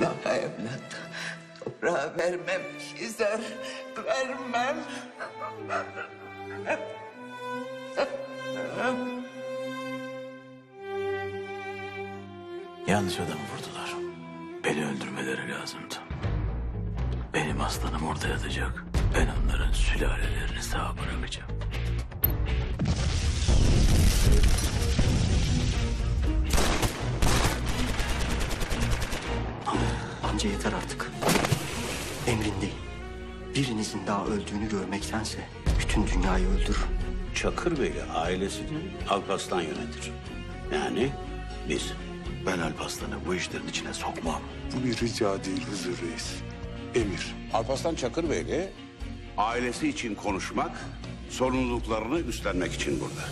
toprağa evlat. Toprağa vermem Hizar. Vermem. Yanlış adam vurdular. Beni öldürmeleri lazımdı. Benim aslanım orada yatacak. Ben onların sülalelerini sağ bırakacağım. Amca yeter artık. Emrindeyim. Birinizin daha öldüğünü görmektense bütün dünyayı öldürürüm. Çakır Bey'i ailesini Alparslan yönetir. Yani biz. Ben Alparslan'ı bu işlerin içine sokmam. Bu bir rica değil Hızır Reis. Emir. Alparslan Çakır Bey'le ailesi için konuşmak, sorumluluklarını üstlenmek için burada.